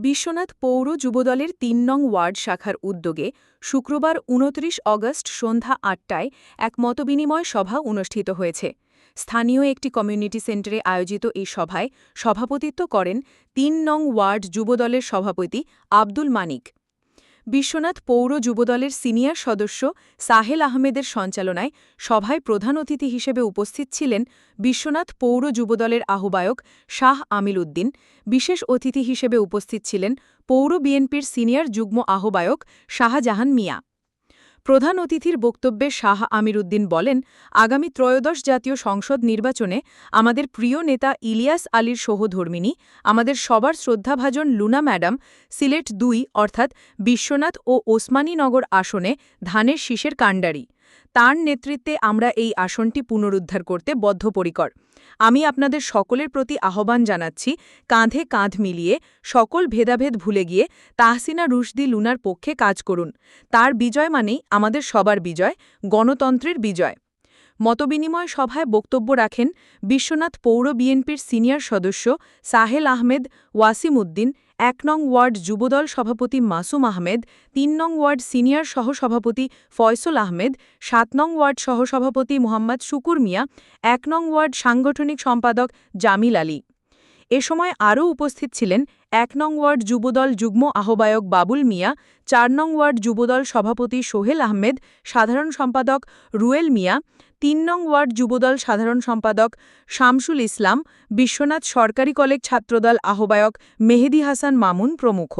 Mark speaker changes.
Speaker 1: বিশ্বনাথ পৌর যুবদলের তিন নং ওয়ার্ড শাখার উদ্যোগে শুক্রবার ২৯ অগস্ট সন্ধ্যা আটটায় এক মতবিনিময় সভা অনুষ্ঠিত হয়েছে। স্থানীয় একটি কমিউনিটি সেন্টারে আয়োজিত এই সভায় সভাপতিত্ব করেন তিন নং ওয়ার্ড যুবদলের সভাপতি আব্দুল মানিক। বিশ্বনাথ পৌর যুবদলের সিনিয়র সদস্য সাহেল আহমেদের সঞ্চালনায় সভায় প্রধান অতিথি হিসেবে উপস্থিত ছিলেন বিশ্বনাথ পৌর যুবদলের আহ্বায়ক শাহ আমিল উদ্দিন। বিশেষ অতিথি হিসেবে উপস্থিত ছিলেন পৌর বিএনপির সিনিয়র যুগ্ম আহ্বায়ক শাহজাহান মিয়া। প্রধান অতিথির বক্তব্যে শাহ আমির উদ্দিন বলেন, আগামী ত্রয়োদশ জাতীয় সংসদ নির্বাচনে আমাদের প্রিয় নেতা ইলিয়াস আলীর সহধর্মিনী, আমাদের সবার শ্রদ্ধাভাজন লুনা ম্যাডাম, সিলেট দুই অর্থাৎ বিশ্বনাথ ও ওসমানীনগর আসনে ধানের শীষের কাণ্ডারি। তার নেতৃত্বে আমরা এই আসনটি পুনরুদ্ধার করতে বদ্ধপরিকর। আমি আপনাদের সকলের প্রতি আহ্বান জানাচ্ছি, কাঁধে কাঁধ মিলিয়ে সকল ভেদাভেদ ভুলে গিয়ে তাহসিনা রুশদি লুনার পক্ষে কাজ করুন। তার বিজয় মানেই আমাদের সবার বিজয়, গণতন্ত্রের বিজয়। মতবিনিময় সভায় বক্তব্য রাখেন বিশ্বনাথ পৌর বিএনপির সিনিয়র সদস্য সাহেল আহমেদ ওয়াসিম উদ্দিন এক নং ওয়ার্ড যুবদল সভাপতি মাসুম আহমেদ, তিন নং ওয়ার্ড সিনিয়র সহসভাপতি ফয়সল আহমেদ, সাত নং ওয়ার্ড সহসভাপতি মোহাম্মদ শুকুর মিয়া, এক নং ওয়ার্ড সাংগঠনিক সম্পাদক জামিল আলী। এ সময় আরও উপস্থিত ছিলেন এক নং ওয়ার্ড যুবদল যুগ্ম আহ্বায়ক বাবুল মিয়া, চার নং ওয়ার্ড যুবদল সভাপতি সোহেল আহমেদ, সাধারণ সম্পাদক রুয়েল মিয়া, তিন নং ওয়ার্ড যুবদল সাধারণ সম্পাদক শামসুল ইসলাম, বিশ্বনাথ সরকারি কলেজ ছাত্রদল আহ্বায়ক মেহেদি হাসান মামুন প্রমুখ।